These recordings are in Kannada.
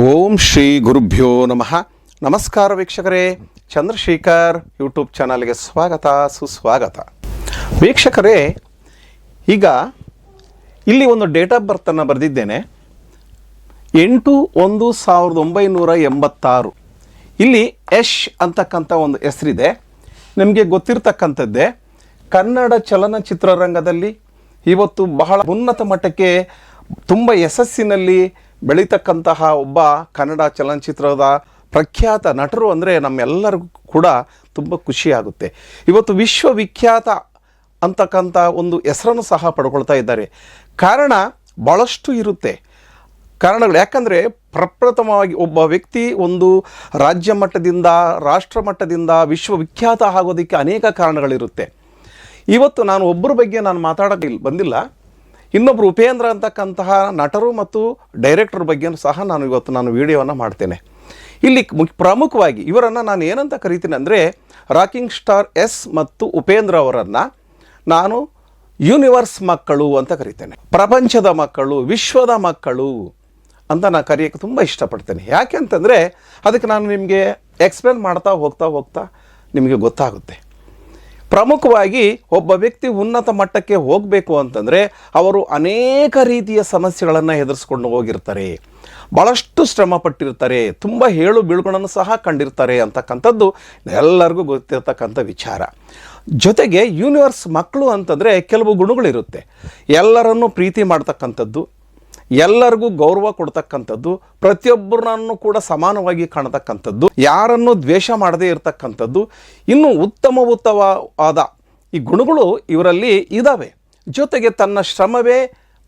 ಓಂ ಶ್ರೀ ಗುರುಭ್ಯೋ ನಮಃ. ನಮಸ್ಕಾರ ವೀಕ್ಷಕರೇ. ಚಂದ್ರಶೇಖರ್ ಯೂಟ್ಯೂಬ್ ಚಾನಲ್ಗೆ ಸ್ವಾಗತ, ಸುಸ್ವಾಗತ. ವೀಕ್ಷಕರೇ, ಈಗ ಇಲ್ಲಿ ಒಂದು ಡೇಟ್ ಆಫ್ ಬರ್ತನ್ನು ಬರೆದಿದ್ದೇನೆ. ಎಂಟು ಒಂದು ಸಾವಿರದ ಒಂಬೈನೂರ ಎಂಬತ್ತಾರು. ಇಲ್ಲಿ ಯಶ್ ಅಂತಕ್ಕಂಥ ಒಂದು ಹೆಸರಿದೆ. ನಿಮಗೆ ಗೊತ್ತಿರತಕ್ಕಂಥದ್ದೇ, ಕನ್ನಡ ಚಲನಚಿತ್ರರಂಗದಲ್ಲಿ ಇವತ್ತು ಬಹಳ ಉನ್ನತ ಮಟ್ಟಕ್ಕೆ ತುಂಬ ಯಶಸ್ಸಿನಲ್ಲಿ ಬೆಳೀತಕ್ಕಂತಹ ಒಬ್ಬ ಕನ್ನಡ ಚಲನಚಿತ್ರದ ಪ್ರಖ್ಯಾತ ನಟರು ಅಂದರೆ ನಮ್ಮೆಲ್ಲರಿಗೂ ಕೂಡ ತುಂಬ ಖುಷಿಯಾಗುತ್ತೆ. ಇವತ್ತು ವಿಶ್ವವಿಖ್ಯಾತ ಅಂತಕ್ಕಂಥ ಒಂದು ಹೆಸರನ್ನು ಸಹ ಪಡ್ಕೊಳ್ತಾ ಇದ್ದಾರೆ. ಕಾರಣ ಭಾಳಷ್ಟು ಇರುತ್ತೆ. ಕಾರಣಗಳು ಯಾಕಂದರೆ ಪ್ರಪ್ರಥಮವಾಗಿ ಒಬ್ಬ ವ್ಯಕ್ತಿ ಒಂದು ರಾಜ್ಯ ಮಟ್ಟದಿಂದ, ರಾಷ್ಟ್ರ ಮಟ್ಟದಿಂದ ವಿಶ್ವವಿಖ್ಯಾತ ಆಗೋದಕ್ಕೆ ಅನೇಕ ಕಾರಣಗಳಿರುತ್ತೆ. ಇವತ್ತು ನಾನು ಒಬ್ಬರ ಬಗ್ಗೆ ನಾನು ಮಾತಾಡೋಕೆ ಇಲ್ಲಿ ಬಂದಿಲ್ಲ. ಇನ್ನೊಬ್ಬರು ಉಪೇಂದ್ರ ಅಂತಕ್ಕಂತಹ ನಟರು ಮತ್ತು ಡೈರೆಕ್ಟರ್ ಬಗ್ಗೆ ಸಹ ನಾನು ಇವತ್ತು ನಾನು ವಿಡಿಯೋವನ್ನು ಮಾಡ್ತೇನೆ. ಇಲ್ಲಿ ಪ್ರಮುಖವಾಗಿ ಇವರನ್ನು ನಾನು ಏನಂತ ಕರಿತೀನಿ ಅಂದರೆ ರಾಕಿಂಗ್ ಸ್ಟಾರ್ ಎಸ್ ಮತ್ತು ಉಪೇಂದ್ರ ಅವರನ್ನು ನಾನು ಯೂನಿವರ್ಸ್ ಮಕ್ಕಳು ಅಂತ ಕರಿತೇನೆ. ಪ್ರಪಂಚದ ಮಕ್ಕಳು, ವಿಶ್ವದ ಮಕ್ಕಳು ಅಂತ ನಾನು ಕರೆಯೋಕ್ಕೆ ತುಂಬ ಇಷ್ಟಪಡ್ತೇನೆ. ಯಾಕೆ ಅಂತಂದರೆ ಅದಕ್ಕೆ ನಾನು ನಿಮಗೆ ಎಕ್ಸ್ಪ್ಲೇನ್ ಮಾಡ್ತಾ ಹೋಗ್ತಾ ಹೋಗ್ತಾ ನಿಮಗೆ ಗೊತ್ತಾಗುತ್ತೆ. ಪ್ರಮುಖವಾಗಿ ಒಬ್ಬ ವ್ಯಕ್ತಿ ಉನ್ನತ ಮಟ್ಟಕ್ಕೆ ಹೋಗಬೇಕು ಅಂತಂದರೆ ಅವರು ಅನೇಕ ರೀತಿಯ ಸಮಸ್ಯೆಗಳನ್ನು ಎದುರಿಸ್ಕೊಂಡು ಹೋಗಿರ್ತಾರೆ. ಭಾಳಷ್ಟು ಶ್ರಮ ಪಟ್ಟಿರ್ತಾರೆ. ತುಂಬ ಹೇಳು ಬೀಳುಗಳನ್ನು ಸಹ ಕಂಡಿರ್ತಾರೆ ಅಂತಕ್ಕಂಥದ್ದು ಎಲ್ಲರಿಗೂ ಗೊತ್ತಿರತಕ್ಕಂಥ ವಿಚಾರ. ಜೊತೆಗೆ ಯೂನಿವರ್ಸ್ ಮಕ್ಕಳು ಅಂತಂದರೆ ಕೆಲವು ಗುಣಗಳಿರುತ್ತೆ. ಎಲ್ಲರನ್ನೂ ಪ್ರೀತಿ ಮಾಡ್ತಕ್ಕಂಥದ್ದು ಎಲ್ಲರಿಗೂ ಗೌರವ ಕೊಡ್ತಕ್ಕಂಥದ್ದು, ಪ್ರತಿಯೊಬ್ಬರನ್ನು ಕೂಡ ಸಮಾನವಾಗಿ ಕಾಣತಕ್ಕಂಥದ್ದು, ಯಾರನ್ನು ದ್ವೇಷ ಮಾಡದೇ ಇರತಕ್ಕಂಥದ್ದು, ಇನ್ನು ಉತ್ತಮ ಉತ್ತಮವಾದ ಈ ಗುಣಗಳು ಇವರಲ್ಲಿ ಇದ್ದಾವೆ ಜೊತೆಗೆ ತನ್ನ ಶ್ರಮವೇ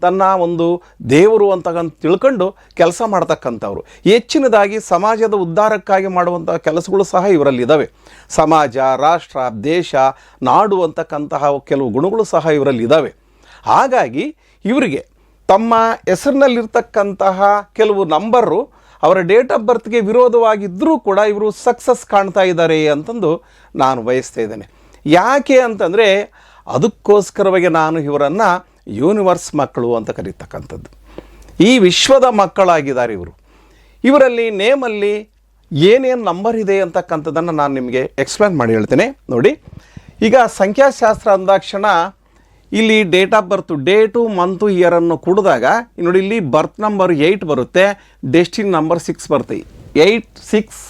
ತನ್ನ ಒಂದು ದೇವರು ಅಂತ ತಿಳ್ಕೊಂಡು ಕೆಲಸ ಮಾಡ್ತಕ್ಕಂಥವ್ರು. ಹೆಚ್ಚಿನದಾಗಿ ಸಮಾಜದ ಉದ್ಧಾರಕ್ಕಾಗಿ ಮಾಡುವಂಥ ಕೆಲಸಗಳು ಸಹ ಇವರಲ್ಲಿ ಇದ್ದಾವೆ ಸಮಾಜ, ರಾಷ್ಟ್ರ, ದೇಶ, ನಾಡು ಅಂತಕ್ಕಂತಹ ಕೆಲವು ಗುಣಗಳು ಸಹ ಇವರಲ್ಲಿ ಇದ್ದಾವೆ ಹಾಗಾಗಿ ಇವರಿಗೆ ತಮ್ಮ ಹೆಸರಿನಲ್ಲಿರ್ತಕ್ಕಂತಹ ಕೆಲವು ನಂಬರು ಅವರ ಡೇಟ್ ಆಫ್ ಬರ್ತ್ಗೆ ವಿರೋಧವಾಗಿದ್ದರೂ ಕೂಡ ಇವರು ಸಕ್ಸಸ್ ಕಾಣ್ತಾ ಇದ್ದಾರೆ ಅಂತಂದು ನಾನು ಬಯಸ್ತಾ ಇದ್ದೇನೆ. ಯಾಕೆ ಅಂತಂದರೆ ಅದಕ್ಕೋಸ್ಕರವಾಗಿ ನಾನು ಇವರನ್ನು ಯೂನಿವರ್ಸ್ ಮಕ್ಕಳು ಅಂತ ಕರೀತಕ್ಕಂಥದ್ದು. ಈ ವಿಶ್ವದ ಮಕ್ಕಳಾಗಿದ್ದಾರೆ ಇವರು. ಇವರಲ್ಲಿ ನೇಮಲ್ಲಿ ಏನೇನು ನಂಬರ್ ಇದೆ ಅಂತಕ್ಕಂಥದ್ದನ್ನು ನಾನು ನಿಮಗೆ ಎಕ್ಸ್ಪ್ಲೇನ್ ಮಾಡಿ ಹೇಳ್ತೇನೆ. ನೋಡಿ, ಈಗ ಸಂಖ್ಯಾಶಾಸ್ತ್ರ ಅಂದಾಕ್ಷಣ ಇಲ್ಲಿ date of birth date month ಇಯರನ್ನು ಕುಡಿದಾಗ ನೋಡಿ ಇಲ್ಲಿ ಬರ್ತ್ ನಂಬರ್ ಏಯ್ಟ್ ಬರುತ್ತೆ ಡೆಸ್ಟಿನ್ ನಂಬರ್ ಸಿಕ್ಸ್ ಬರುತ್ತೆ. ಏಯ್ಟ್ ಸಿಕ್ಸ್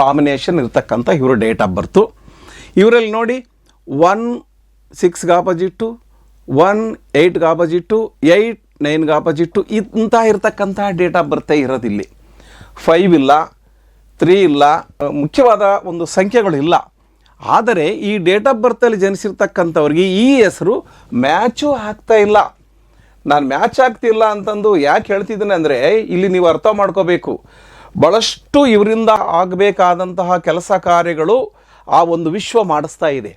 ಕಾಂಬಿನೇಷನ್ ಇರ್ತಕ್ಕಂಥ ಇವರು ಡೇಟ್ ಆಫ್ ಬರ್ತು ಇವರಲ್ಲಿ ನೋಡಿ ಒನ್ ಸಿಕ್ಸ್ಗೆ ಆಪೋಸಿಟ್ಟು ಒನ್ ಏಯ್ಟ್ಗೆ ಆಪೋಸಿಟ್ಟು ಏಯ್ಟ್ ನೈನ್ಗೆ ಆಪೋಸಿಟ್ಟು ಇಂಥ ಇರತಕ್ಕಂಥ ಡೇಟ್ ಆಫ್ ಬರ್ತೇ ಇರೋದಿಲ್ಲಿ. ಫೈವ್ ಇಲ್ಲ ತ್ರೀ ಇಲ್ಲ, ಮುಖ್ಯವಾದ ಒಂದು ಸಂಖ್ಯೆಗಳು ಇಲ್ಲ. ಆದರೆ ಈ ಡೇಟ್ ಆಫ್ ಬರ್ತಲ್ಲಿ ಜನಿಸಿರ್ತಕ್ಕಂಥವ್ರಿಗೆ ಈ ಹೆಸರು ಮ್ಯಾಚು ಆಗ್ತಾ ಇಲ್ಲ. ನಾನು ಮ್ಯಾಚ್ ಆಗ್ತಿಲ್ಲ ಅಂತಂದು ಯಾಕೆ ಹೇಳ್ತಿದ್ದೀನಿ ಅಂದರೆ, ಇಲ್ಲಿ ನೀವು ಅರ್ಥ ಮಾಡ್ಕೋಬೇಕು. ಭಾಳಷ್ಟು ಇವರಿಂದ ಆಗಬೇಕಾದಂತಹ ಕೆಲಸ ಕಾರ್ಯಗಳು ಆ ಒಂದು ವಿಶ್ವ ಮಾಡಿಸ್ತಾ ಇದೆ.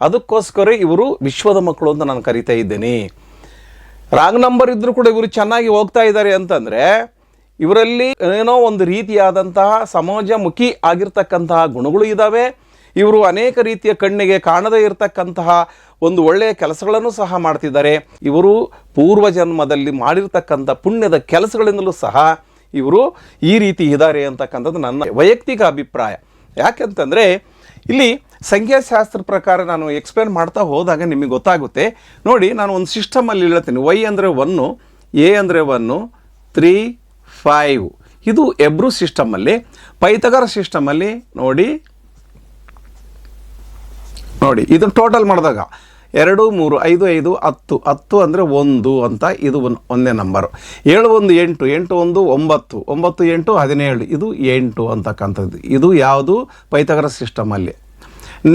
ಅದಕ್ಕೋಸ್ಕರ ಇವರು ವಿಶ್ವದ ಮಕ್ಕಳು ಅಂತ ನಾನು ಕರಿತಾ ಇದ್ದೇನೆ. ರಾಂಗ್ ನಂಬರ್ ಇದ್ದರೂ ಕೂಡ ಇವರು ಚೆನ್ನಾಗಿ ಹೋಗ್ತಾ ಇದ್ದಾರೆ ಅಂತಂದರೆ, ಇವರಲ್ಲಿ ಏನೋ ಒಂದು ರೀತಿಯಾದಂತಹ ಸಮಾಜಮುಖಿ ಆಗಿರ್ತಕ್ಕಂತಹ ಗುಣಗಳು ಇದ್ದಾವೆ ಇವರು ಅನೇಕ ರೀತಿಯ ಕಣ್ಣಿಗೆ ಕಾಣದೇ ಇರತಕ್ಕಂತಹ ಒಂದು ಒಳ್ಳೆಯ ಕೆಲಸಗಳನ್ನು ಸಹ ಮಾಡ್ತಿದ್ದಾರೆ. ಇವರು ಪೂರ್ವ ಜನ್ಮದಲ್ಲಿ ಮಾಡಿರ್ತಕ್ಕಂಥ ಪುಣ್ಯದ ಕೆಲಸಗಳಿಂದಲೂ ಸಹ ಇವರು ಈ ರೀತಿ ಇದ್ದಾರೆ ಅಂತಕ್ಕಂಥದ್ದು ನನ್ನ ವೈಯಕ್ತಿಕ ಅಭಿಪ್ರಾಯ. ಯಾಕೆಂತಂದರೆ, ಇಲ್ಲಿ ಸಂಖ್ಯಾಶಾಸ್ತ್ರ ಪ್ರಕಾರ ನಾನು ಎಕ್ಸ್ಪ್ಲೇನ್ ಮಾಡ್ತಾ ಹೋದಾಗ ನಿಮಗೆ ಗೊತ್ತಾಗುತ್ತೆ. ನೋಡಿ, ನಾನು ಒಂದು ಸಿಸ್ಟಮಲ್ಲಿ ಹೇಳ್ತೀನಿ. ವೈ ಅಂದರೆ ಒನ್ನು ಎ ಅಂದರೆ ಒನ್ನು ತ್ರೀ ಫೈವ್ ಇದು ಎಬ್ರು ಸಿಸ್ಟಮಲ್ಲಿ ಪೈತಗರ ಸಿಸ್ಟಮಲ್ಲಿ ನೋಡಿ ನೋಡಿ ಇದು ಟೋಟಲ್ ಮಾಡಿದಾಗ ಎರಡು, ಮೂರು, ಐದು ಐದು, ಹತ್ತು ಹತ್ತು ಅಂದರೆ ಒಂದು ಅಂತ ಇದು ಒಂದು ಒಂದೇ ನಂಬರು ಏಳು, ಒಂದು, ಎಂಟು ಎಂಟು, ಒಂದು, ಒಂಬತ್ತು ಒಂಬತ್ತು, ಎಂಟು, ಹದಿನೇಳು, ಇದು ಎಂಟು ಅಂತಕ್ಕಂಥದ್ದು ಇದು ಯಾವುದು? ಪೈತಗರ ಸಿಸ್ಟಮಲ್ಲಿ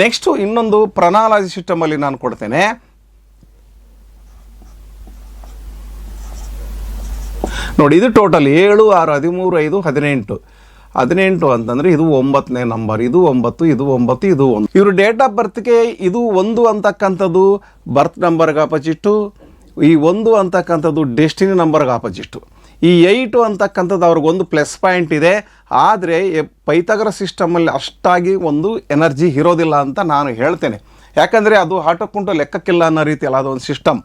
ನೆಕ್ಸ್ಟು ಇನ್ನೊಂದು ಪ್ರನಾಲಜಿ ಸಿಸ್ಟಮಲ್ಲಿ ನಾನು ಕೊಡ್ತೇನೆ. ನೋಡಿ, ಇದು ಟೋಟಲ್ ಏಳು, ಆರು, ಹದಿಮೂರು, ಐದು, ಹದಿನೆಂಟು. ಹದಿನೆಂಟು ಅಂತಂದರೆ ಇದು ಒಂಬತ್ತನೇ ನಂಬರ್, ಇದು ಒಂಬತ್ತು ಇದು ಒಂಬತ್ತು, ಇದು ಒಂದು. ಇವರು ಡೇಟ್ ಆಫ್ ಬರ್ತ್ಗೆ ಇದು ಒಂದು ಅಂತಕ್ಕಂಥದ್ದು ಬರ್ತ್ ನಂಬರ್ಗೆ ಆಪೋಸಿಟ್ಟು ಈ ಒಂದು ಅಂತಕ್ಕಂಥದ್ದು ಡೆಸ್ಟಿನಿ ನಂಬರ್ಗೆ ಆಪೋಸಿಟ್ಟು ಈ ಏಯ್ಟು ಅಂತಕ್ಕಂಥದ್ದು ಅವ್ರಿಗೊಂದು ಪ್ಲಸ್ ಪಾಯಿಂಟ್ ಇದೆ. ಆದರೆ ಪೈತಗರ ಸಿಸ್ಟಮಲ್ಲಿ ಅಷ್ಟಾಗಿ ಒಂದು ಎನರ್ಜಿ ಇರೋದಿಲ್ಲ ಅಂತ ನಾನು ಹೇಳ್ತೇನೆ. ಯಾಕಂದರೆ ಅದು ಆಟೋಕ್ಕುಂಟು ಲೆಕ್ಕಕ್ಕಿಲ್ಲ ಅನ್ನೋ ರೀತಿಯಲ್ಲಿ ಅದೊಂದು ಸಿಸ್ಟಮ್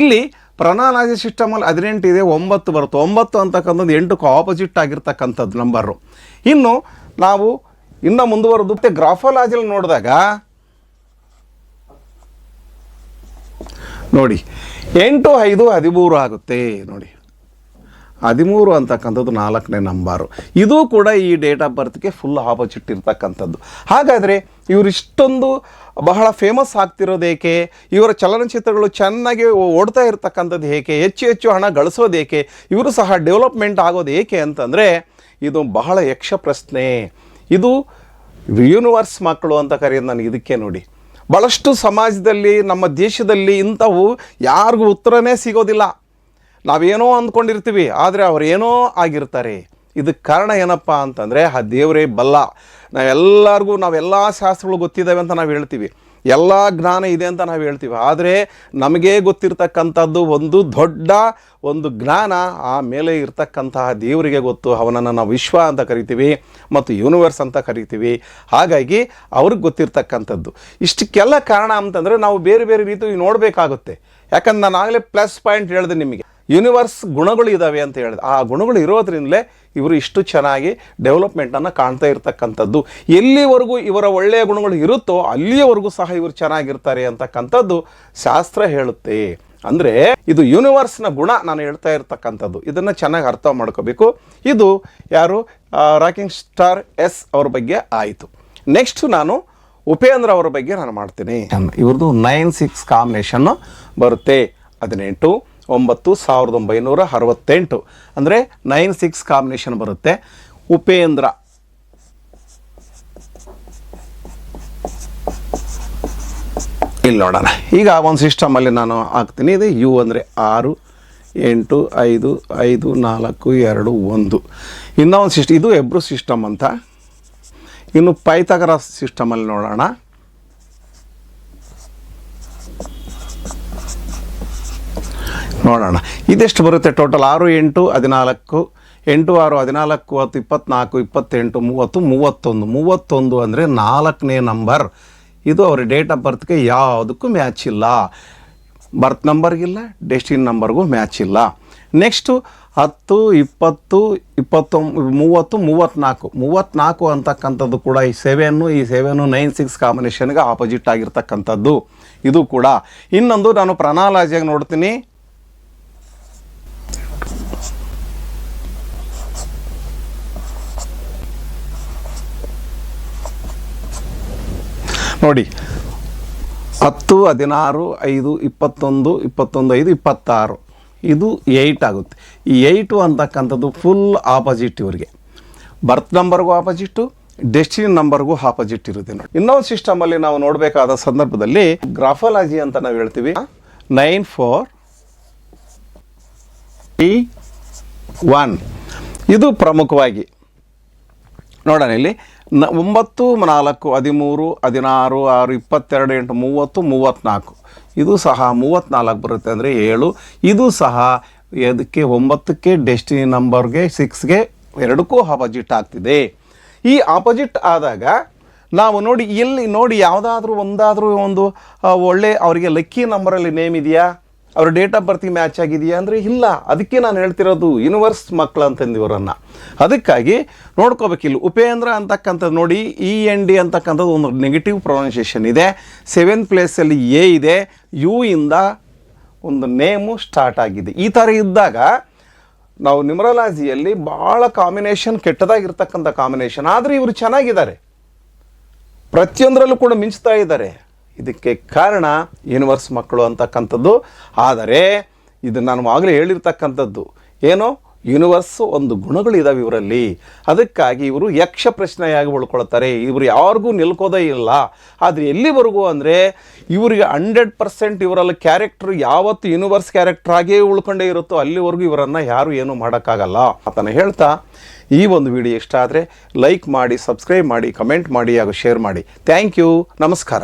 ಇಲ್ಲಿ ಪ್ರಣಾಲಾಜಿ ಸಿಸ್ಟಮಲ್ಲಿ ಹದಿನೆಂಟು ಇದೆ, ಒಂಬತ್ತು ಬರುತ್ತೆ. ಒಂಬತ್ತು ಅಂತಕ್ಕಂಥದ್ದು ಎಂಟಕ್ಕೆ ಆಪೋಸಿಟ್ ಆಗಿರ್ತಕ್ಕಂಥದ್ದು ನಂಬರು ಇನ್ನು ನಾವು ಇನ್ನು ಮುಂದುವರೆದು ಮತ್ತೆ ನೋಡಿದಾಗ ನೋಡಿ, ಎಂಟು, ಐದು, ಹದಿಮೂರು ಆಗುತ್ತೆ. ನೋಡಿ. ಹದಿಮೂರು ಅಂತಕ್ಕಂಥದ್ದು ನಾಲ್ಕನೇ ನಂಬರು. ಇದು ಕೂಡ ಈ ಡೇಟ್ ಆಫ್ ಬರ್ತ್ಗೆ ಫುಲ್ ಆಪೋಸಿಟ್ ಇರ್ತಕ್ಕಂಥದ್ದು. ಹಾಗಾದರೆ ಇವರು ಇಷ್ಟೊಂದು ಬಹಳ ಫೇಮಸ್ ಆಗ್ತಿರೋದು ಏಕೆ? ಇವರ ಚಲನಚಿತ್ರಗಳು ಚೆನ್ನಾಗಿ ಓಡ್ತಾ ಇರ್ತಕ್ಕಂಥದ್ದು ಏಕೆ? ಹೆಚ್ಚು ಹೆಚ್ಚು ಹಣ ಗಳಿಸೋದು ಏಕೆ? ಇವರು ಸಹ ಡೆವಲಪ್ಮೆಂಟ್ ಆಗೋದು ಏಕೆ ಅಂತಂದರೆ ಇದು ಬಹಳ ಯಕ್ಷ ಪ್ರಶ್ನೆ. ಇದು ಯೂನಿವರ್ಸ್ ಮಕ್ಕಳು ಅಂತ ಕರೆಯೋದು ನಾನು ಇದಕ್ಕೆ ನೋಡಿ. ಭಾಳಷ್ಟು ಸಮಾಜದಲ್ಲಿ, ನಮ್ಮ ದೇಶದಲ್ಲಿ ಇಂಥವು ಯಾರಿಗೂ ಉತ್ತರನೇ ಸಿಗೋದಿಲ್ಲ. ನಾವೇನೋ ಅಂದ್ಕೊಂಡಿರ್ತೀವಿ, ಆದರೆ ಅವರೇನೋ ಆಗಿರ್ತಾರೆ. ಇದಕ್ಕೆ ಕಾರಣ ಏನಪ್ಪ ಅಂತಂದರೆ, ಆ ದೇವರೇ ಬಲ್ಲ. ನಾವೆಲ್ಲರಿಗೂ, ನಾವೆಲ್ಲ ಶಾಸ್ತ್ರಗಳು ಗೊತ್ತಿದ್ದಾವೆ ಅಂತ ನಾವು ಹೇಳ್ತೀವಿ. ಎಲ್ಲ ಜ್ಞಾನ ಇದೆ ಅಂತ ನಾವು ಹೇಳ್ತೀವಿ. ಆದರೆ ನಮಗೆ ಗೊತ್ತಿರ್ತಕ್ಕಂಥದ್ದು ಒಂದು ದೊಡ್ಡ ಒಂದು ಜ್ಞಾನ, ಆ ಮೇಲೆ ಇರ್ತಕ್ಕಂತಹ ದೇವರಿಗೆ ಗೊತ್ತು. ಅವನನ್ನು ನಾವು ವಿಶ್ವ ಅಂತ ಕರಿತೀವಿ ಮತ್ತು ಯೂನಿವರ್ಸ್ ಅಂತ ಕರಿತೀವಿ. ಹಾಗಾಗಿ ಅವ್ರಿಗೆ ಗೊತ್ತಿರ್ತಕ್ಕಂಥದ್ದು. ಇಷ್ಟಕ್ಕೆಲ್ಲ ಕಾರಣ ಅಂತಂದರೆ ನಾವು ಬೇರೆ ಬೇರೆ ರೀತಿ ನೋಡಬೇಕಾಗುತ್ತೆ. ಯಾಕಂದ್ರೆ ನಾನು ಆಗಲೇ ಪ್ಲಸ್ ಪಾಯಿಂಟ್ ಹೇಳಿದೆ ನಿಮಗೆ. ಯೂನಿವರ್ಸ್ ಗುಣಗಳು ಇದ್ದಾವೆ ಅಂತ ಹೇಳಿದೆ ಆ ಗುಣಗಳು ಇರೋದ್ರಿಂದಲೇ ಇವರು ಇಷ್ಟು ಚೆನ್ನಾಗಿ ಡೆವಲಪ್ಮೆಂಟನ್ನು ಕಾಣ್ತಾ ಇರ್ತಕ್ಕಂಥದ್ದು. ಎಲ್ಲಿವರೆಗೂ ಇವರ ಒಳ್ಳೆಯ ಗುಣಗಳು ಇರುತ್ತೋ ಅಲ್ಲಿಯವರೆಗೂ ಸಹ ಇವರು ಚೆನ್ನಾಗಿರ್ತಾರೆ ಅಂತಕ್ಕಂಥದ್ದು ಶಾಸ್ತ್ರ ಹೇಳುತ್ತೆ. ಅಂದರೆ ಇದು ಯೂನಿವರ್ಸ್ನ ಗುಣ ನಾನು ಹೇಳ್ತಾ ಇರ್ತಕ್ಕಂಥದ್ದು. ಇದನ್ನು ಚೆನ್ನಾಗಿ ಅರ್ಥ ಮಾಡ್ಕೋಬೇಕು. ಇದು ಯಾರು? ರಾಕಿಂಗ್ ಸ್ಟಾರ್ ಎಸ್ ಅವ್ರ ಬಗ್ಗೆ ಆಯಿತು. ನೆಕ್ಸ್ಟ್ ನಾನು ಉಪೇಂದ್ರ ಅವರ ಬಗ್ಗೆ ನಾನು ಮಾಡ್ತೀನಿ. ಇವ್ರದ್ದು ನೈನ್ ಸಿಕ್ಸ್ ಕಾಂಬಿನೇಷನ್ನು ಬರುತ್ತೆ. ಹದಿನೆಂಟು. ಒಂಬತ್ತು ಸಾವಿರದ ಒಂಬೈನೂರ ಅರವತ್ತೆಂಟು. ಅಂದರೆ ನೈನ್ ಸಿಕ್ಸ್ ಕಾಂಬಿನೇಷನ್ ಬರುತ್ತೆ. ಉಪೇಂದ್ರ. ಇಲ್ಲಿ ನೋಡೋಣ. ಈಗ ಒಂದು ಸಿಸ್ಟಮಲ್ಲಿ ನಾನು ಹಾಕ್ತೀನಿ. ಇದು ಯು ಅಂದರೆ ಆರು, ಎಂಟು, ಐದು ಐದು, ನಾಲ್ಕು, ಎರಡು, ಒಂದು. ಇನ್ನೊಂದು ಸಿಸ್ಟಮ್ ಇದು ಎಬ್ರು ಸಿಸ್ಟಮ್ ಅಂತ. ಇನ್ನು ಪೈತಗರ ಸಿಸ್ಟಮಲ್ಲಿ ನೋಡೋಣ. ನೋಡೋಣ. ಇದೆಷ್ಟು ಬರುತ್ತೆ ಟೋಟಲ್? ಆರು, ಎಂಟು, ಹದಿನಾಲ್ಕು, ಎಂಟು, ಆರು, ಹದಿನಾಲ್ಕು, ಹತ್ತು, ಇಪ್ಪತ್ನಾಲ್ಕು, ಇಪ್ಪತ್ತೆಂಟು, ಮೂವತ್ತು, ಮೂವತ್ತೊಂದು. ಮೂವತ್ತೊಂದು ಅಂದರೆ ನಾಲ್ಕನೇ ನಂಬರ್. ಇದು ಅವ್ರ ಡೇಟ್ ಆಫ್ ಬರ್ತ್ಗೆ ಯಾವುದಕ್ಕೂ ಮ್ಯಾಚ್ ಇಲ್ಲ. ಬರ್ತ್ ನಂಬರ್ಗಿಲ್ಲ ಡೆಸ್ಟಿನ್ ನಂಬರ್ಗೂ ಮ್ಯಾಚ್ ಇಲ್ಲ. ನೆಕ್ಸ್ಟು ಹತ್ತು, ಇಪ್ಪತ್ತು ಇಪ್ಪತ್ತೊಂಬ ಮೂವತ್ತು ಮೂವತ್ತ್ನಾಲ್ಕು ಮೂವತ್ತ್ನಾಲ್ಕು ಅಂತಕ್ಕಂಥದ್ದು ಕೂಡ ಈ ಸೆವೆನ್ನು ಈ ಸೆವೆನ್ನು ನೈನ್, ಸಿಕ್ಸ್ ಕಾಂಬಿನೇಷನ್ಗೆ ಆಪೋಸಿಟ್ ಆಗಿರ್ತಕ್ಕಂಥದ್ದು. ಇದು ಕೂಡ. ಇನ್ನೊಂದು ನಾನು ಪ್ರಣಾಲಾಜಿಯಾಗಿ ನೋಡ್ತೀನಿ. ನೋಡಿ. ಹತ್ತು, ಹದಿನಾರು, ಐದು, ಇಪ್ಪತ್ತೊಂದು ಇಪ್ಪತ್ತೊಂದು ಐದು ಇಪ್ಪತ್ತಾರು. ಇದು ಏಯ್ಟ್ ಆಗುತ್ತೆ. ಈ ಏಯ್ಟು ಅಂತಕ್ಕಂಥದ್ದು ಫುಲ್ ಆಪೋಸಿಟ್ ಇವರಿಗೆ. ಬರ್ತ್ ನಂಬರ್ಗೂ ಆಪೋಸಿಟ್ಟು ಡೆಸ್ಟಿನಿ ನಂಬರ್ಗೂ ಆಪೋಸಿಟ್ ಇರುತ್ತೆ ನೋಡಿ. ಇನ್ನೊಂದು ಸಿಸ್ಟಮಲ್ಲಿ ನಾವು ನೋಡಬೇಕಾದ ಸಂದರ್ಭದಲ್ಲಿ ಗ್ರಾಫಾಲಜಿ ಅಂತ ನಾವು ಹೇಳ್ತೀವಿ. ನೈನ್ ಫೋರ್ ಟಿ ಒನ್ ಇದು ಪ್ರಮುಖವಾಗಿ ನೋಡೋಣ ಇಲ್ಲಿ. ನ ಒಂಬತ್ತು, ನಾಲ್ಕು, ಹದಿಮೂರು, ಹದಿನಾರು, ಆರು, ಇಪ್ಪತ್ತೆರಡು, ಎಂಟು, ಮೂವತ್ತು ಮೂವತ್ತ್ನಾಲ್ಕು ಇದು ಸಹ ಮೂವತ್ತ್ನಾಲ್ಕು ಬರುತ್ತೆ ಅಂದರೆ ಏಳು. ಇದು ಸಹ ಅದಕ್ಕೆ ಒಂಬತ್ತಕ್ಕೆ ಡೆಸ್ಟಿನಿ ನಂಬರ್ಗೆ, ಸಿಕ್ಸ್ಗೆ ಎರಡಕ್ಕೂ ಆಪೋಸಿಟ್ ಆಗ್ತಿದೆ. ಈ ಆಪೋಸಿಟ್ ಆದಾಗ ನಾವು ನೋಡಿ ಎಲ್ಲಿ ನೋಡಿ ಯಾವುದಾದ್ರೂ ಒಂದಾದರೂ ಒಂದು ಒಳ್ಳೆ ಅವರಿಗೆ ಲಕ್ಕಿ ನಂಬರಲ್ಲಿ ನೇಮ್ ಇದೆಯಾ? ಅವ್ರ ಡೇಟ್ ಆಫ್ ಬರ್ತಿಗೆ ಮ್ಯಾಚ್ ಆಗಿದೆಯಾ ಅಂದರೆ ಇಲ್ಲ. ಅದಕ್ಕೆ ನಾನು ಹೇಳ್ತಿರೋದು ಯೂನಿವರ್ಸ್ ಮಕ್ಕಳು ಅಂತಂದು ಇವರನ್ನು ಅದಕ್ಕಾಗಿ ನೋಡ್ಕೋಬೇಕಿಲ್ಲ. ಉಪೇಂದ್ರ ಅಂತಕ್ಕಂಥದ್ದು ನೋಡಿ ಇ ಎನ್ ಡಿ ಅಂತಕ್ಕಂಥದ್ದು ಒಂದು ನೆಗೆಟಿವ್ ಪ್ರೊನೌನ್ಸಿಯೇಷನ್ ಇದೆ. ಸೆವೆಂತ್ ಪ್ಲೇಸಲ್ಲಿ ಎ ಇದೆ. ಯು ಇಂದ ಒಂದು ನೇಮು ಸ್ಟಾರ್ಟ್ ಆಗಿದೆ. ಈ ಥರ ಇದ್ದಾಗ ನಾವು ನ್ಯೂಮರಾಲಜಿಯಲ್ಲಿ ಭಾಳ ಕಾಂಬಿನೇಷನ್ ಕೆಟ್ಟದಾಗಿರ್ತಕ್ಕಂಥ ಕಾಂಬಿನೇಷನ್ ಆದರೆ ಇವರು ಚೆನ್ನಾಗಿದ್ದಾರೆ. ಪ್ರತಿಯೊಂದರಲ್ಲೂ ಕೂಡ ಮಿಂಚ್ತಾ ಇದ್ದಾರೆ. ಇದಕ್ಕೆ ಕಾರಣ ಯೂನಿವರ್ಸ್ ಮಕ್ಕಳು ಅಂತಕ್ಕಂಥದ್ದು. ಆದರೆ ಇದು ನಾನು ಆಗಲೇ ಹೇಳಿರ್ತಕ್ಕಂಥದ್ದು. ಏನು? ಯೂನಿವರ್ಸ್ ಒಂದು ಗುಣಗಳಿದಾವೆ ಇವರಲ್ಲಿ. ಅದಕ್ಕಾಗಿ ಇವರು ಯಕ್ಷ ಪ್ರಶ್ನೆಯಾಗಿ ಉಳ್ಕೊಳ್ತಾರೆ. ಇವರು ಯಾರಿಗೂ ನಿಲ್ಕೋದೇ ಇಲ್ಲ. ಆದರೆ ಎಲ್ಲಿವರೆಗೂ ಅಂದರೆ ಇವರಿಗೆ ಹಂಡ್ರೆಡ್ ಪರ್ಸೆಂಟ್ ಇವರಲ್ಲಿ ಕ್ಯಾರೆಕ್ಟರ್ ಯಾವತ್ತು ಯೂನಿವರ್ಸ್ ಕ್ಯಾರೆಕ್ಟರ್ ಆಗೇ ಉಳ್ಕೊಂಡೇ ಇರುತ್ತೋ ಅಲ್ಲಿವರೆಗೂ ಇವರನ್ನು ಯಾರು ಏನೂ ಮಾಡೋಕ್ಕಾಗಲ್ಲ. ಆತನ ಹೇಳ್ತಾ, ಈ ಒಂದು ವಿಡಿಯೋ ಇಷ್ಟ ಆದರೆ ಲೈಕ್ ಮಾಡಿ ಸಬ್ಸ್ಕ್ರೈಬ್ ಮಾಡಿ ಕಮೆಂಟ್ ಮಾಡಿ ಹಾಗೂ ಶೇರ್ ಮಾಡಿ. ಥ್ಯಾಂಕ್ ಯು ನಮಸ್ಕಾರ.